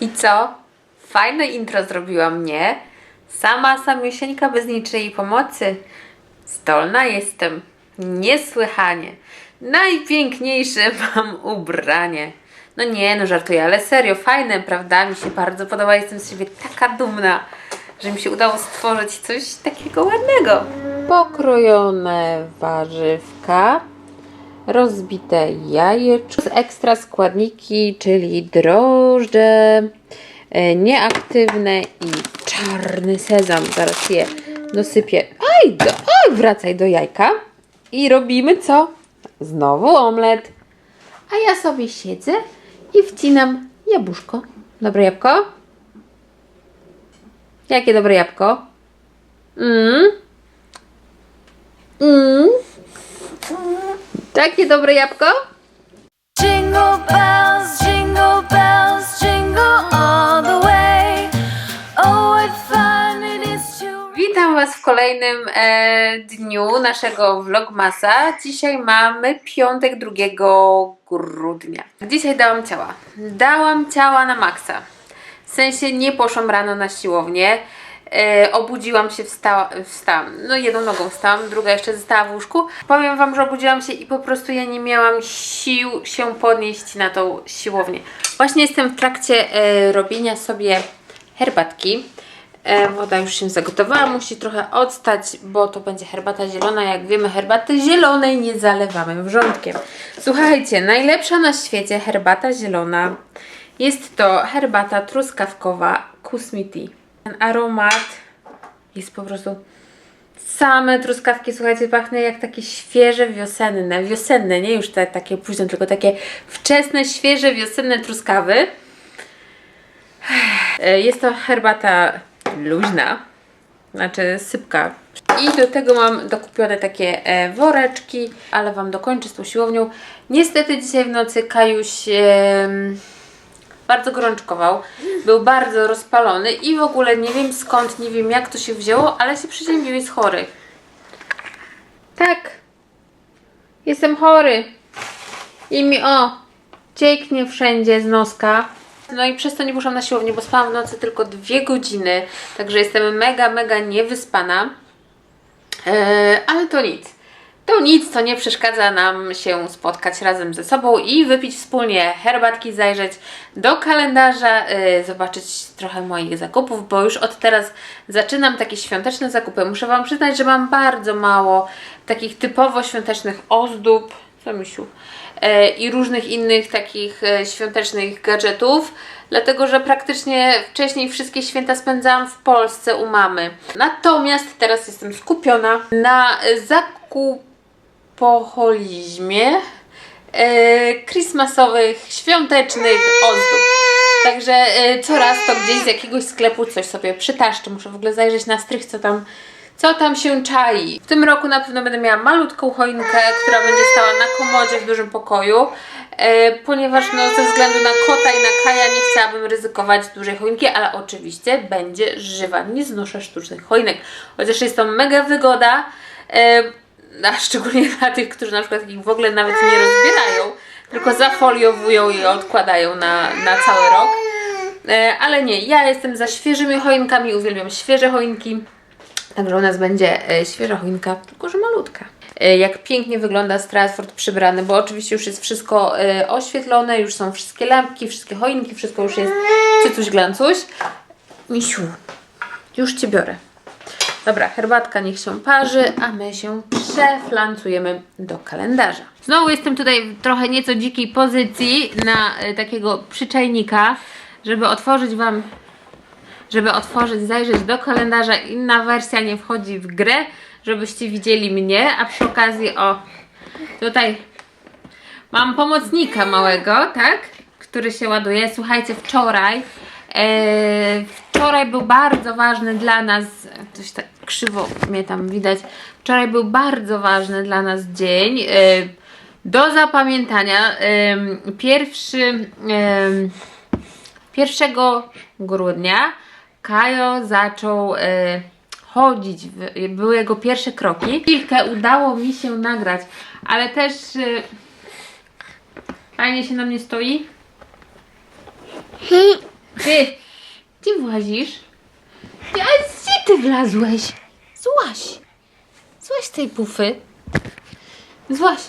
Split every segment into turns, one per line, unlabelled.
I co? Fajne intro zrobiła mnie. Sama samiusieńka bez niczyjej pomocy. Zdolna jestem. Niesłychanie. Najpiękniejsze mam ubranie. No nie, no żartuję, ale serio, fajne, prawda? Mi się bardzo podoba, jestem z siebie taka dumna, że mi się udało stworzyć coś takiego ładnego. Pokrojone warzywka, rozbite jajeczko, ekstra składniki, czyli drożdże e, nieaktywne i czarny sezam. Zaraz je dosypię. Aj, do, oj, wracaj do jajka. I robimy co? Znowu omlet. A ja sobie siedzę i wcinam jabłuszko. Dobre jabłko? Jakie dobre jabłko? Mm. Mm. Takie dobre jabłko?
Jingle bells, jingle bells, jingle all the way.
Witam Was w kolejnym e, dniu naszego vlogmasa. Dzisiaj mamy piątek 2 grudnia. Dzisiaj dałam ciała. Dałam ciała na maksa. W sensie nie poszłam rano na siłownię. E, obudziłam się, wstała, wstałam. No jedną nogą wstałam, druga jeszcze została w łóżku. Powiem Wam, że obudziłam się i po prostu ja nie miałam sił się podnieść na tą siłownię. Właśnie jestem w trakcie e, robienia sobie herbatki. E, woda już się zagotowała, musi trochę odstać, bo to będzie herbata zielona. Jak wiemy, herbaty zielonej nie zalewamy wrzątkiem. Słuchajcie, najlepsza na świecie herbata zielona jest to herbata truskawkowa Kusmiti. Ten aromat jest po prostu same truskawki, słuchajcie, pachną jak takie świeże wiosenne, wiosenne, nie już te takie późne, tylko takie wczesne, świeże, wiosenne truskawy. E, Jest to herbata luźna, znaczy sypka. I do tego mam dokupione takie e, woreczki, ale Wam dokończę z tą siłownią. Niestety dzisiaj w nocy Kajuś bardzo gorączkował, był bardzo rozpalony i w ogóle nie wiem skąd, nie wiem jak to się wzięło, ale się przeziębił, jest chory. Tak, jestem chory. I mi o, cieknie wszędzie z noska. No i przez to nie poszłam na siłownię, bo spałam w nocy tylko dwie godziny, także jestem mega, mega niewyspana. Eee, ale to nic. To nic, co nie przeszkadza nam się spotkać razem ze sobą i wypić wspólnie herbatki, zajrzeć do kalendarza, e, zobaczyć trochę moich zakupów, bo już od teraz zaczynam takie świąteczne zakupy. Muszę Wam przyznać, że mam bardzo mało takich typowo świątecznych ozdób. Co e, i różnych innych takich e, świątecznych gadżetów, dlatego że praktycznie wcześniej wszystkie święta spędzałam w Polsce u mamy. Natomiast teraz jestem skupiona na zakupoholizmie e, christmasowych, świątecznych ozdób. Także coraz to gdzieś z jakiegoś sklepu coś sobie przytaszczę. Muszę w ogóle zajrzeć na strych, co tam, co tam się czai. W tym roku na pewno będę miała malutką choinkę, która będzie stała na komodzie w dużym pokoju, e, ponieważ no, ze względu na kota i na Kaja nie chciałabym ryzykować dużej choinki, ale oczywiście będzie żywa. Nie znoszę sztucznych choinek, chociaż jest to mega wygoda. E, a szczególnie dla tych, którzy na przykład ich w ogóle nawet nie rozbierają, tylko zafoliowują i odkładają na, na cały rok. E, ale nie, ja jestem za świeżymi choinkami, uwielbiam świeże choinki. Także u nas będzie e, świeża choinka, tylko że malutka. E, jak pięknie wygląda Stratford przybrany, bo oczywiście już jest wszystko e, oświetlone, już są wszystkie lampki, wszystkie choinki, wszystko już jest cycuś glancuś. Misiu, już Cię biorę. Dobra, herbatka niech się parzy, a my się przeflancujemy do kalendarza. Znowu jestem tutaj w trochę nieco dzikiej pozycji na takiego przyczajnika, żeby otworzyć Wam, żeby otworzyć, zajrzeć do kalendarza. Inna wersja nie wchodzi w grę, żebyście widzieli mnie, a przy okazji o, tutaj mam pomocnika małego, tak? Który się ładuje. Słuchajcie, wczoraj, e, wczoraj był bardzo ważny dla nas, coś tak krzywo mnie tam widać, wczoraj był bardzo ważny dla nas dzień. e, Do zapamiętania. em, Pierwszy, em, 1 grudnia Kajo zaczął e, chodzić, były jego pierwsze kroki. Chwilkę udało mi się nagrać, ale też e, fajnie się na mnie stoi. Ty, gdzie włazisz? Gdzie, gdzie ty wlazłeś? Złaś. Złaś tej pufy. Złaś.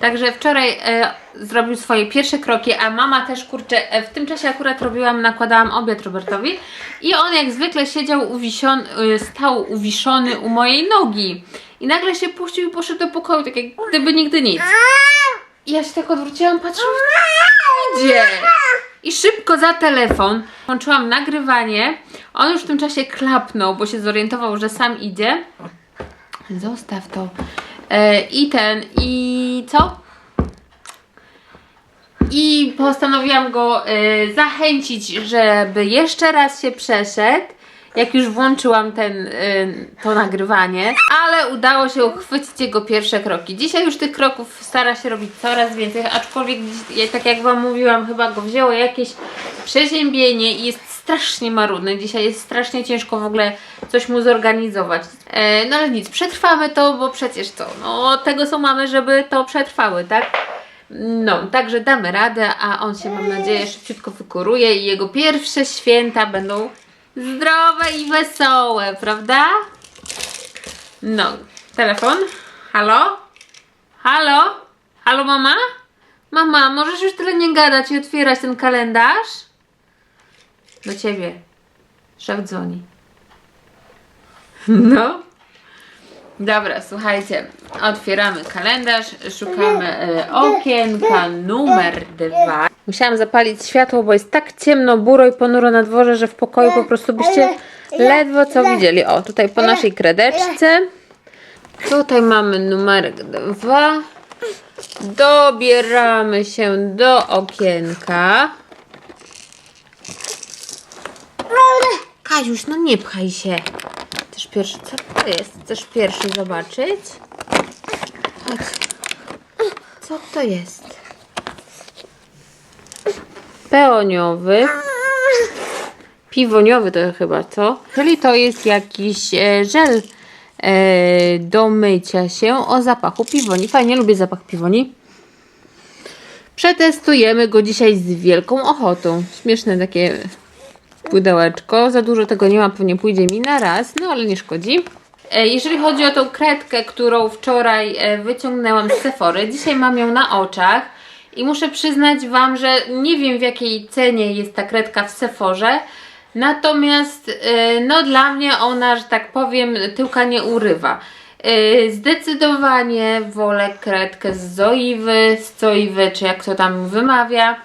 Także wczoraj e, zrobił swoje pierwsze kroki, a mama też, kurczę, e, w tym czasie akurat robiłam, nakładałam obiad Robertowi i on jak zwykle siedział e, stał uwiszony u mojej nogi i nagle się puścił i poszedł do pokoju, tak jak gdyby nigdy nic. I ja się tak odwróciłam, patrzyłam, idzie. I szybko za telefon włączyłam nagrywanie. On już w tym czasie klapnął, bo się zorientował, że sam idzie. Zostaw to. E, I ten, i co? I postanowiłam go e, zachęcić, żeby jeszcze raz się przeszedł. Jak już włączyłam ten, e, to nagrywanie, ale udało się uchwycić jego pierwsze kroki. Dzisiaj już tych kroków stara się robić coraz więcej, aczkolwiek tak jak Wam mówiłam, chyba go wzięło jakieś przeziębienie i jest strasznie marudny. Dzisiaj jest strasznie ciężko w ogóle coś mu zorganizować. E, no ale nic, przetrwamy to, bo przecież to, no tego są mamy, żeby to przetrwały, tak? No, także damy radę, a on się, mam nadzieję, szybciutko wykuruje i jego pierwsze święta będą zdrowe i wesołe, prawda? No, telefon. Halo? Halo? Halo, mama? Mama, możesz już tyle nie gadać i otwierać ten kalendarz? Do ciebie. Szef dzwoni. No. Dobra, słuchajcie, otwieramy kalendarz, szukamy e, okienka numer dwa. Musiałam zapalić światło, bo jest tak ciemno, buro i ponuro na dworze, że w pokoju po prostu byście ledwo co widzieli. O, tutaj po naszej kredeczce. Tutaj mamy numerek dwa. Dobieramy się do okienka. Kaziusz, no nie pchaj się. Chcesz pierwszy, co to jest? Chcesz pierwszy zobaczyć? Chodź. Co to jest? Peoniowy. Piwoniowy to chyba, co? Czyli to jest jakiś e, żel e, do mycia się o zapachu piwoni. Fajnie, lubię zapach piwoni. Przetestujemy go dzisiaj z wielką ochotą. Śmieszne takie pudełeczko. Za dużo tego nie ma, pewnie pójdzie mi na raz, no ale nie szkodzi. E, Jeżeli chodzi o tą kredkę, którą wczoraj wyciągnęłam z Sephory, dzisiaj mam ją na oczach i muszę przyznać Wam, że nie wiem w jakiej cenie jest ta kredka w Sephorze, natomiast e, no dla mnie ona, że tak powiem, tyłka nie urywa. E, Zdecydowanie wolę kredkę z Zoiwy, z Zoiwy, czy jak to tam wymawia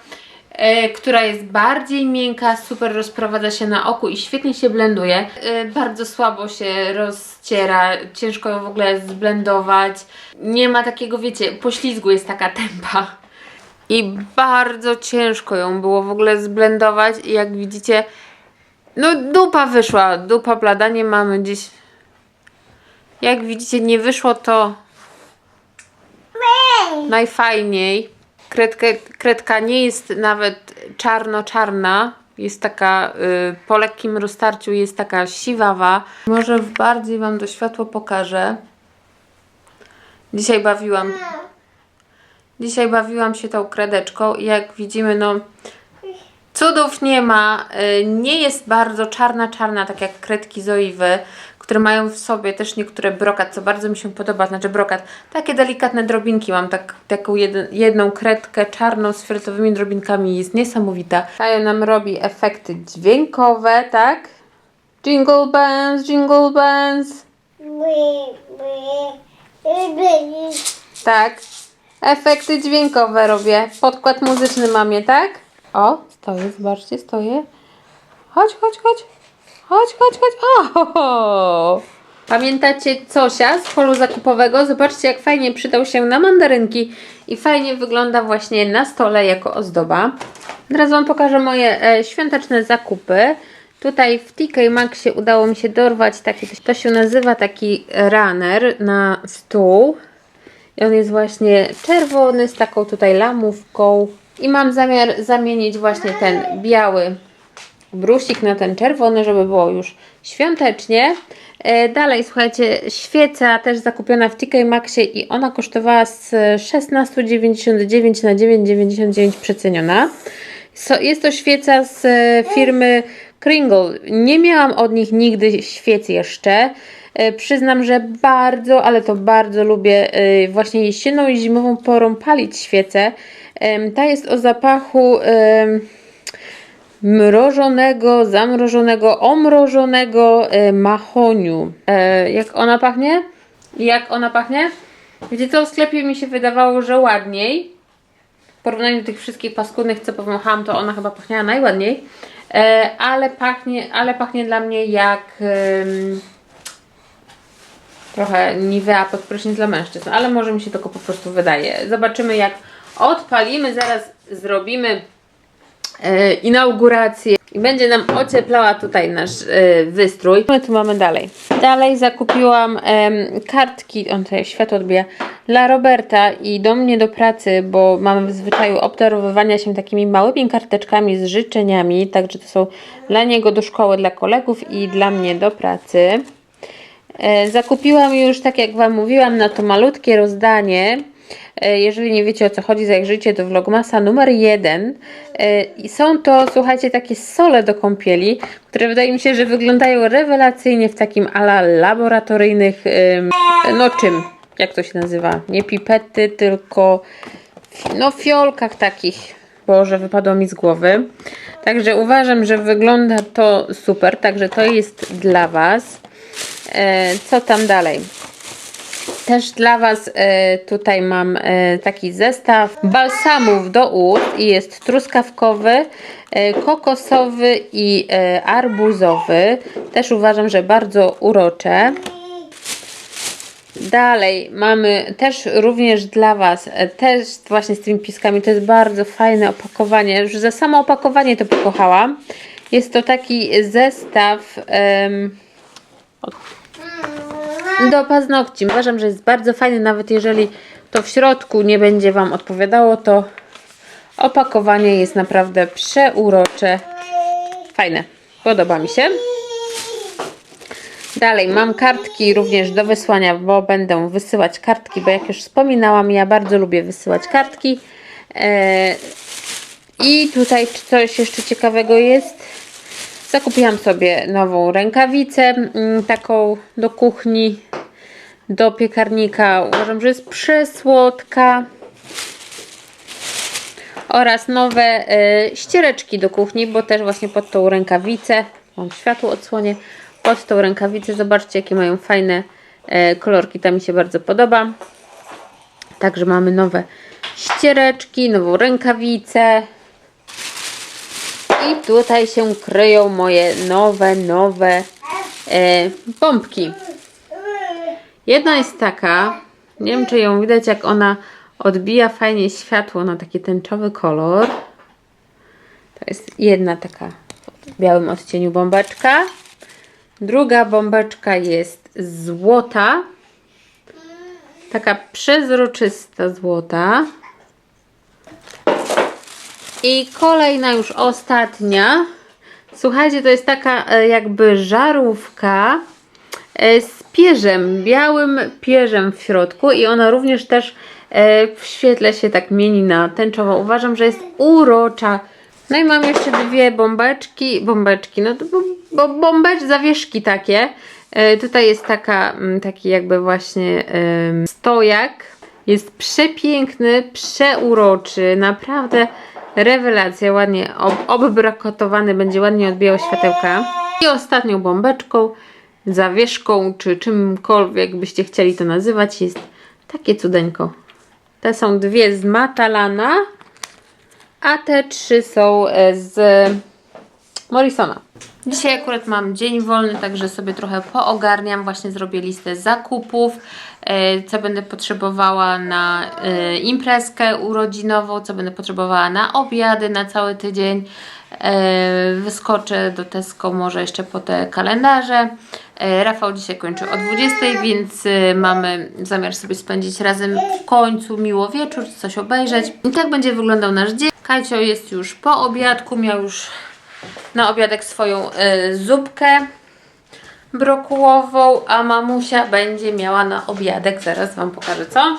e, która jest bardziej miękka, super rozprowadza się na oku i świetnie się blenduje. Bardzo słabo się rozciera, ciężko ją w ogóle zblendować. Nie ma takiego, wiecie, poślizgu jest taka tempa. I bardzo ciężko ją było w ogóle zblendować i jak widzicie, no dupa wyszła, dupa blada, nie mamy dziś. Jak widzicie, nie wyszło to najfajniej. Kredkę, kredka nie jest nawet czarno-czarna. Jest taka, y, po lekkim roztarciu jest taka siwawa. Może bardziej Wam to światło pokażę. Dzisiaj bawiłam. Dzisiaj bawiłam się tą kredeczką i jak widzimy, no cudów nie ma. Y, Nie jest bardzo czarna, czarna, tak jak kredki zoiwy, które mają w sobie też niektóre brokat, co bardzo mi się podoba, znaczy brokat, takie delikatne drobinki. Mam tak, taką jedną kredkę czarną z fioletowymi drobinkami, jest niesamowita. Kaja nam robi efekty dźwiękowe, tak? Jingle bells, jingle bells. Tak. Efekty dźwiękowe robię. Podkład muzyczny mamie, tak? O, stoję, zobaczcie, stoję. Chodź, chodź, chodź. Chodź, chodź, chodź. O! Pamiętacie Cosia z polu zakupowego? Zobaczcie, jak fajnie przydał się na mandarynki i fajnie wygląda właśnie na stole jako ozdoba. Teraz Wam pokażę moje e, świąteczne zakupy. Tutaj w TK Maxie udało mi się dorwać taki, to się nazywa taki runner na stół. I on jest właśnie czerwony z taką tutaj lamówką. I mam zamiar zamienić właśnie ten biały brusik na ten czerwony, żeby było już świątecznie. E, Dalej, słuchajcie, świeca też zakupiona w TK Maxie i ona kosztowała z 16,99 na 9,99 przeceniona. So, jest to świeca z e, firmy Kringle. Nie miałam od nich nigdy świec jeszcze. E, Przyznam, że bardzo, ale to bardzo lubię e, właśnie jesienną i zimową porą palić świecę. Ta jest o zapachu mrożonego, zamrożonego, omrożonego e, mahoniu. Jak ona pachnie? Jak ona pachnie? Wiecie co, w sklepie mi się wydawało, że ładniej. W porównaniu do tych wszystkich paskudnych, co powąchałam, to ona chyba pachniała najładniej. Ale, pachnie, ale pachnie dla mnie jak trochę Nivea pod prysznic dla mężczyzn. Ale może mi się tylko po prostu wydaje. Zobaczymy jak odpalimy. Zaraz zrobimy e, inaugurację i będzie nam ocieplała tutaj nasz e, wystrój. My tu mamy dalej. Dalej zakupiłam kartki, on tutaj światło odbija, dla Roberta i do mnie do pracy, bo mamy w zwyczaju obdarowywania się takimi małymi karteczkami z życzeniami, także to są dla niego do szkoły, dla kolegów i dla mnie do pracy. E, Zakupiłam już, tak jak Wam mówiłam, na to malutkie rozdanie. E, Jeżeli nie wiecie o co chodzi, zajrzyjcie do Vlogmasa numer 1. I są to, słuchajcie, takie sole do kąpieli, które wydaje mi się, że wyglądają rewelacyjnie w takim ala laboratoryjnych, no czym, jak to się nazywa? Nie pipety, tylko no fiolkach takich. Boże, wypadło mi z głowy. Także uważam, że wygląda to super, także to jest dla Was. E, co tam dalej? Też dla Was e, tutaj mam e, taki zestaw balsamów do ust i jest truskawkowy, kokosowy i arbuzowy. Też uważam, że bardzo urocze. Dalej mamy też również dla Was, też właśnie z tymi piskami, to jest bardzo fajne opakowanie. Już za samo opakowanie to pokochałam. Jest to taki zestaw do paznokci. Uważam, że jest bardzo fajny, nawet jeżeli to w środku nie będzie Wam odpowiadało, to opakowanie jest naprawdę przeurocze. Fajne. Podoba mi się. Dalej mam kartki również do wysłania, bo będę wysyłać kartki, bo jak już wspominałam, ja bardzo lubię wysyłać kartki. E, I tutaj coś jeszcze ciekawego jest. Zakupiłam sobie nową rękawicę, mm, taką do kuchni, do piekarnika. Uważam, że jest przesłodka. Oraz nowe e, ściereczki do kuchni, bo też właśnie pod tą rękawicę, mam światło odsłonie, pod tą rękawicę, zobaczcie jakie mają fajne e, kolorki, ta mi się bardzo podoba. Także mamy nowe ściereczki, nową rękawicę, i tutaj się kryją moje nowe, nowe e, pompki. Jedna jest taka, nie wiem czy ją widać, jak ona odbija fajnie światło na taki tęczowy kolor. To jest jedna taka w białym odcieniu bombeczka. Druga bombeczka jest złota. Taka przezroczysta złota. I kolejna już ostatnia. Słuchajcie, to jest taka e, jakby żarówka e, z pierzem, białym pierzem w środku i ona również też e, w świetle się tak mieni na tęczowo. Uważam, że jest urocza. No i mam jeszcze dwie bombeczki, bombeczki, no to bo, bo bombecz, zawieszki takie. Tutaj jest taka, taki jakby właśnie stojak. Jest przepiękny, przeuroczy, naprawdę rewelacja, ładnie ob będzie ładnie odbijał światełka. I ostatnią bombeczką, zawieszką, czy czymkolwiek byście chcieli to nazywać, jest takie cudeńko. Te są dwie z Matalana, a te trzy są e, z Morrisona. Dzisiaj akurat mam dzień wolny, także sobie trochę poogarniam. Właśnie zrobię listę zakupów, e, co będę potrzebowała na e, imprezkę urodzinową, co będę potrzebowała na obiady na cały tydzień. E, wyskoczę do Tesco może jeszcze po te kalendarze. Rafał dzisiaj kończy o 20, więc mamy zamiar sobie spędzić razem w końcu miło wieczór, coś obejrzeć. I tak będzie wyglądał nasz dzień. Kajcio jest już po obiadku, miał już na obiadek swoją e, zupkę brokułową, a mamusia będzie miała na obiadek, zaraz Wam pokażę co.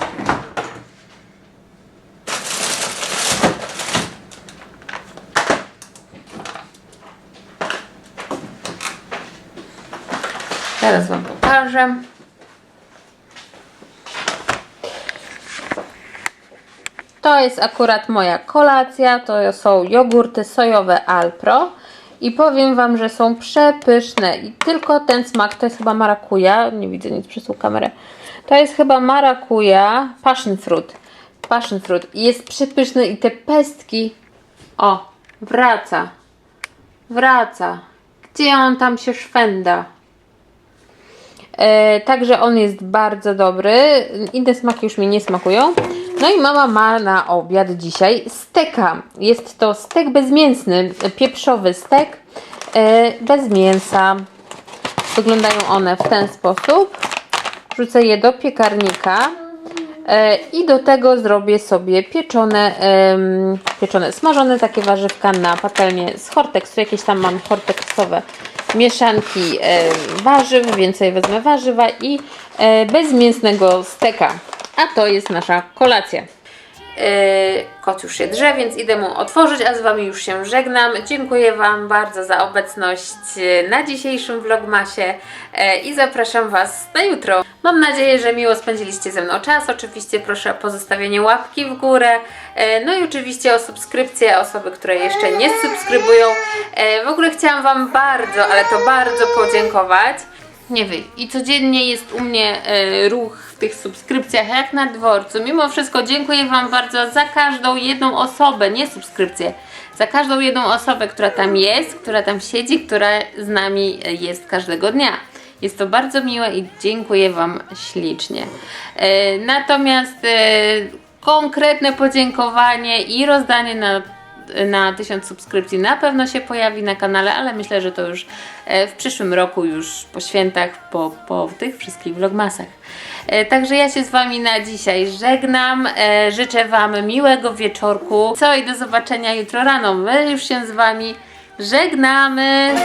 Zaraz Wam pokażę. To jest akurat moja kolacja. To są jogurty sojowe Alpro. I powiem Wam, że są przepyszne. I tylko ten smak to jest chyba marakuja. Nie widzę nic przez tą kamerę. To jest chyba marakuja, passion fruit. Passion fruit. I jest przepyszny i te pestki. O, wraca. Wraca. Gdzie on tam się szwenda? E, także on jest bardzo dobry. Inne smaki już mi nie smakują. No i mama ma na obiad dzisiaj steka. Jest to stek bezmięsny, pieprzowy stek e, bez mięsa. Wyglądają one w ten sposób. Wrzucę je do piekarnika. E, I do tego zrobię sobie pieczone, pieczone, smażone takie warzywka na patelnię z horteksu. Jakieś tam mam horteksowe mieszanki e, warzyw, więcej wezmę warzywa i bezmięsnego steka. A to jest nasza kolacja. Yy, kot już się drze, więc idę mu otworzyć, a z Wami już się żegnam. Dziękuję Wam bardzo za obecność na dzisiejszym vlogmasie yy, i zapraszam Was na jutro. Mam nadzieję, że miło spędziliście ze mną czas. Oczywiście proszę o pozostawienie łapki w górę, yy, no i oczywiście o subskrypcję osoby, które jeszcze nie subskrybują. W ogóle chciałam Wam bardzo, ale to bardzo podziękować. Nie wy. I codziennie jest u mnie e, ruch w tych subskrypcjach jak na dworcu. Mimo wszystko dziękuję Wam bardzo za każdą jedną osobę, nie subskrypcję, za każdą jedną osobę, która tam jest, która tam siedzi, która z nami e, jest każdego dnia. Jest to bardzo miłe i dziękuję Wam ślicznie. E, natomiast e, konkretne podziękowanie i rozdanie na na 1000 subskrypcji na pewno się pojawi na kanale, ale myślę, że to już e, w przyszłym roku, już po świętach, po, po tych wszystkich vlogmasach. E, Także ja się z Wami na dzisiaj żegnam. E, Życzę Wam miłego wieczorku. Co i do zobaczenia jutro rano. My już się z Wami żegnamy.